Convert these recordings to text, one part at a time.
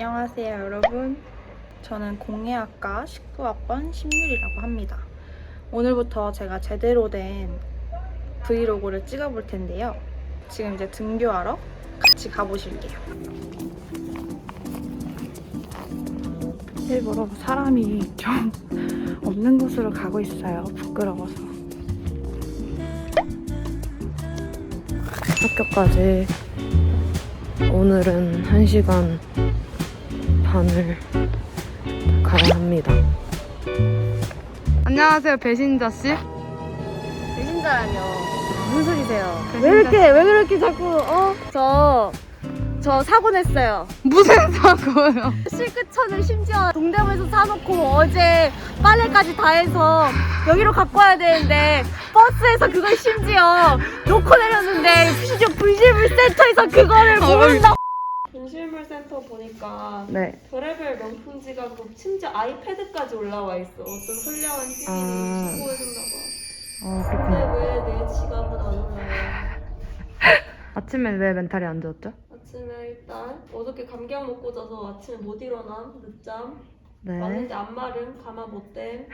안녕하세요, 여러분. 저는 공예학과 19학번 심유리라고 합니다. 오늘부터 제가 제대로 된 브이로그를 찍어볼 텐데요. 지금 이제 등교하러 같이 가보실게요. 일부러 사람이 좀 없는 곳으로 가고 있어요. 부끄러워서. 학교까지 오늘은 1시간 반을 가야 합니다. 안녕하세요, 배신자 씨. 배신자라뇨. 무슨 소리세요? 배신자 왜 이렇게 왜 그렇게 자꾸 어? 저, 저 사고 냈어요. 무슨 사고요? 실크천을 심지어 동대문에서 사놓고 어제 빨래까지 다 해서 여기로 갖고 와야 되는데 버스에서 그걸 심지어 놓고 내렸는데 심지어 분실물센터에서 그거를 모른다. 분실물센터 보니까 네. 별의별 명품 지갑고 심지어 아이패드까지 올라와 있어. 어떤 선량한 시민이 아. 신고해줬나 봐. 어, 근데 그렇군요. 왜 내 지갑은 안 올라와? 아침에 왜 멘탈이 안 좋았죠? 아침에 일단 어저께 감기약 먹고 자서 아침에 못 일어나 늦잠 네. 왔는데 안 마름 가마 못됨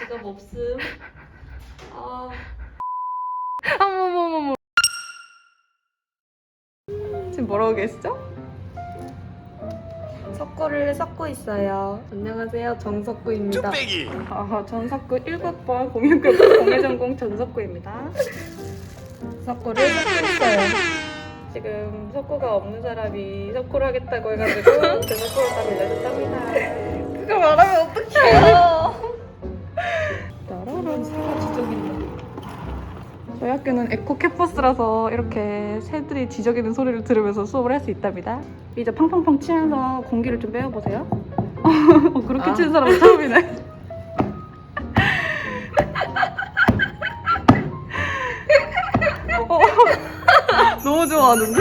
지갑 없음 아 어머머머머. 지금 뭐라고 계시죠? 석구를 섞고 있어요. 안녕하세요, 정석구입니다. 아, 전석구 1국번 공연교과 공예전공 전석구입니다. 석구를 섞고 있어요. 지금 석구가 없는 사람이 석구를 하겠다고 해가지고 제 석구를 다 빌려줬답니다. 그거 말하면 어떡해요? 따라란 지저귀네. 저희 학교는 에코 캠퍼스라서 이렇게 새들이 지저귀는 소리를 들으면서 수업을 할 수 있답니다. 이제 팡팡팡 치면서 공기를 좀 빼어보세요. 어, 그렇게 아. 치는 사람은 처음이네. 어, 너무 좋아하는데?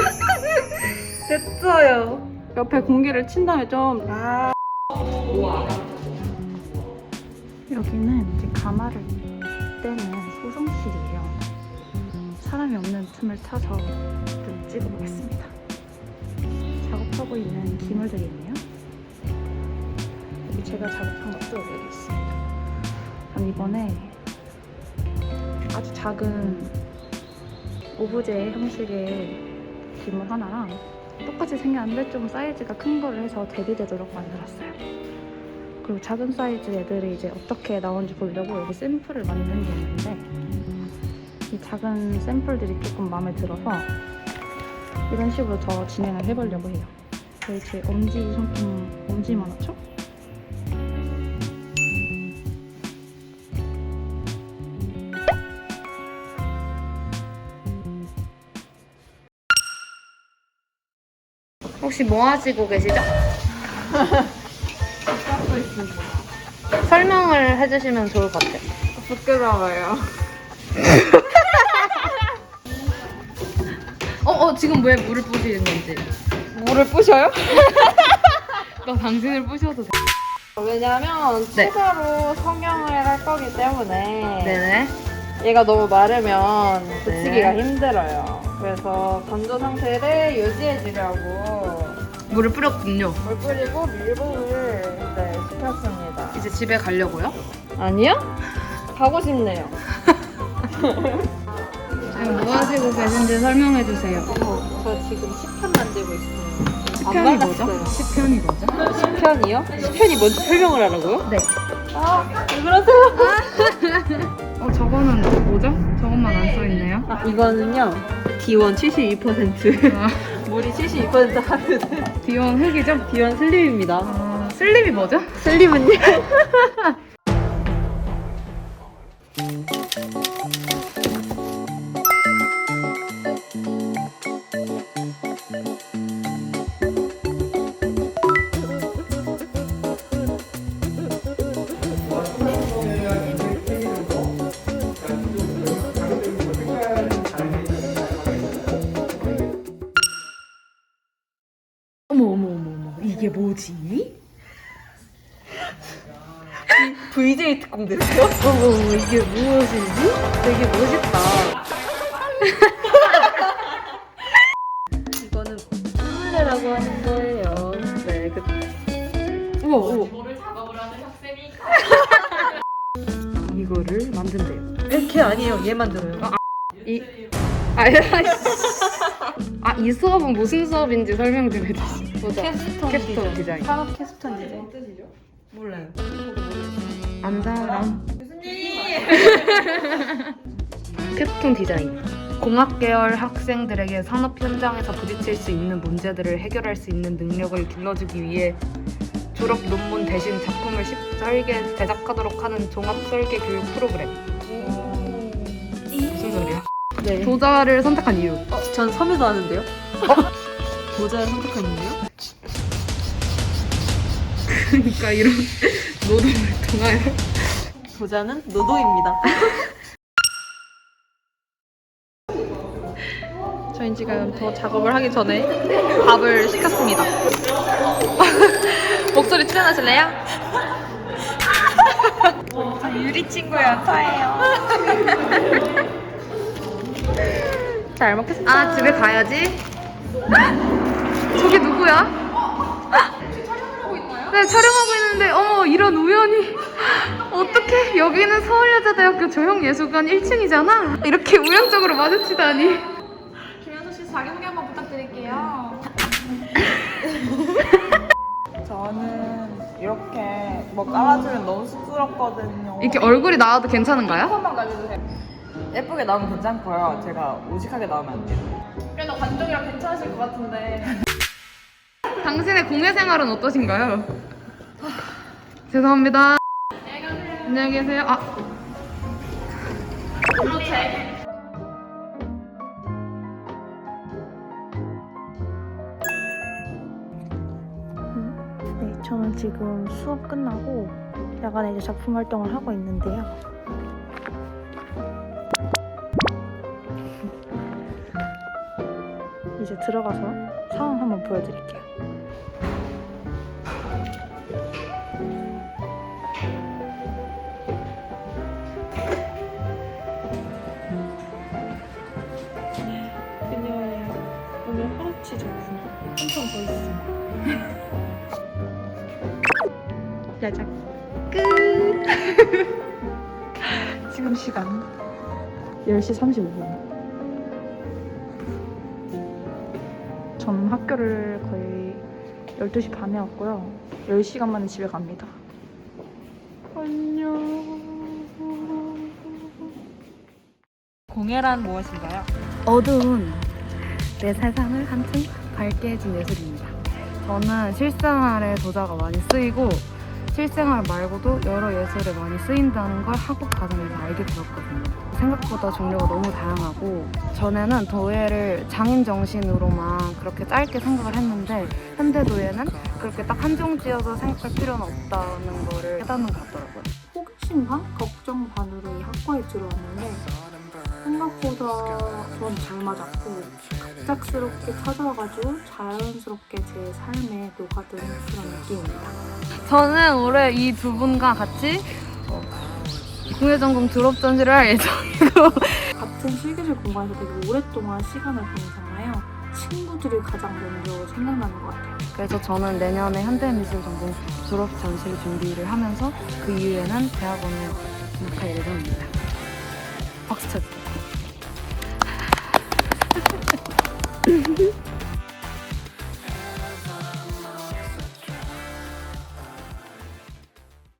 됐어요. 옆에 공기를 친 다음에 좀. 아. 여기는 이제 가마를 떼는 소성실이에요. 사람이 없는 틈을 타서 좀 찍어보겠습니다. 작업하고 있는 기물들이 있네요. 여기 제가 작업한 것도 여기 있습니다. 전 이번에 아주 작은 오브제 형식의 기물 하나랑 똑같이 생겼는데 좀 사이즈가 큰 거를 해서 대비되도록 만들었어요. 그리고 작은 사이즈 애들이 이제 어떻게 나오는지 보려고 여기 샘플을 만든 게 있는데 이 작은 샘플들이 조금 마음에 들어서 이런 식으로 더 진행을 해보려고 해요. 저희 제 엄지 손품 엄지 만화죠? 혹시 뭐 하시고 계시죠? 설명을 해주시면 좋을 것 같아요. 부끄러워요 어, 지금 왜 물을 뿌시는 건지. 물을 부셔요? 너 당신을 뿌셔도 돼. 왜냐면 네. 추가로 성형을 할 거기 때문에 네네. 얘가 너무 마르면 붙이기가 힘들어요 그래서 건조 상태를 유지해 주려고 물을 뿌렸군요. 물 뿌리고 밀봉을 네, 시켰습니다 이제 집에 가려고요? 아니요? 가고 싶네요 지금 뭐 하시고 계신지 설명해 주세요. 어머, 저 지금 10편 만들고 있어요. 안 10편이 말랐어요. 뭐죠? 10편이 뭐죠? 10편이요? 10편이 뭔지 설명을 하라고요? 네. 아, 왜 그러세요? 어, 저거는 뭐죠? 저것만 안 써 있네요. 아, 이거는요. D1 72%. 아, 물이 72% 하는 디온 흑이죠? D1 슬림입니다. 아, 슬림이 뭐죠? 슬림은요? 어머, 어머, 어머, 어머. 이게 뭐지? VJ 특공 됐어요? 어머, 어머, 이게 무엇이지? 되게 멋있다. 이거는 꿀물레라고 하는 거예요. 네, 그 우와 우와 이거를 작업을 하는 학생이 이거를 만든대요 이렇게 아니에요. 얘 만들어요. 이 아이 아, 이 수업은 무슨 수업인지 설명 좀 해주세요. 보자. 캡스톤 캡스톤 디자인. 산업 캡스톤 디자인. 몰라요. 안다람. 캡스톤 디자인. 공학 계열 학생들에게 산업 현장에서 부딪힐 수 있는 문제들을 해결할 수 있는 능력을 길러주기 위해 졸업 논문 대신 작품을 쉽게 제작하도록 하는 종합 설계 교육 프로그램. 무슨 소리야? 네. 도자를 선택한 이유. 어, 전 섬유도 하는데요. 모자를 선택한 이유요? 그러니까 이런 노동을 통하여 보자는 노동입니다. 저희 지금 더 작업을 하기 전에 밥을 시켰습니다. 목소리 출연하실래요? 유리 친구야, 차예요. 잘 먹겠습니다. 아 집에 가야지. 저기 누구야? 네 촬영하고 있는데 어머 이런 우연이 어떻게 여기는 서울여자대학교 조형예술관 1층이잖아 이렇게 우연적으로 마주치다니 김현수 씨 자기소개 한번 부탁드릴게요. 저는 이렇게 뭐 깔아주면 너무 쑥스럽거든요. 이렇게 얼굴이 나와도 괜찮은가요? 한번 가져주세요. 예쁘게 나오면 괜찮고요. 제가 우직하게 나오면 안 돼요. 그래도 관종이랑 괜찮으실 것 같은데. 당신의 공예 생활은 어떠신가요? 죄송합니다. 안녕히 계세요. 아. 네, 저는 지금 수업 끝나고 야간에 이제 작품 활동을 하고 있는데요. 이제 들어가서 상황 한번 보여드릴게요. 그녀의 오늘 하루치 작품 한편 보여주세요. 야작 끝 지금 시간 10시 35분 전 학교를 거의 12시 반에 왔고요 10시간 만에 집에 갑니다 안녕 공예란 무엇인가요? 어두운 내 세상을 한층 밝게 해준 예술입니다. 저는 실생활에 도자가 많이 쓰이고 실생활 말고도 여러 예술에 많이 쓰인다는 걸 학업 과정에서 알게 되었거든요. 생각보다 종류가 너무 다양하고 전에는 도예를 장인 정신으로만 그렇게 짧게 생각을 했는데 현대 도예는 그렇게 딱 한종지어서 생각할 필요는 없다는 거를 깨닫는 것 같더라고요. 호기심과 걱정 반으로 이 학과에 들어왔는데 생각보다 전 잘 맞았고 갑작스럽게 찾아와가지고 자연스럽게 제 삶에 녹아든 그런 느낌입니다. 저는 올해 이 두 분과 같이 어, 공예 전공 졸업 전시를 할 예정이고 같은 실기실 공간에서 되게 오랫동안 시간을 보내잖아요. 친구들이 가장 먼저 생각나는 것 같아요. 그래서 저는 내년에 현대미술 전공 졸업 전시를 준비를 하면서 그 이후에는 대학원을 진학할 예정입니다. 박수 쳐주세요.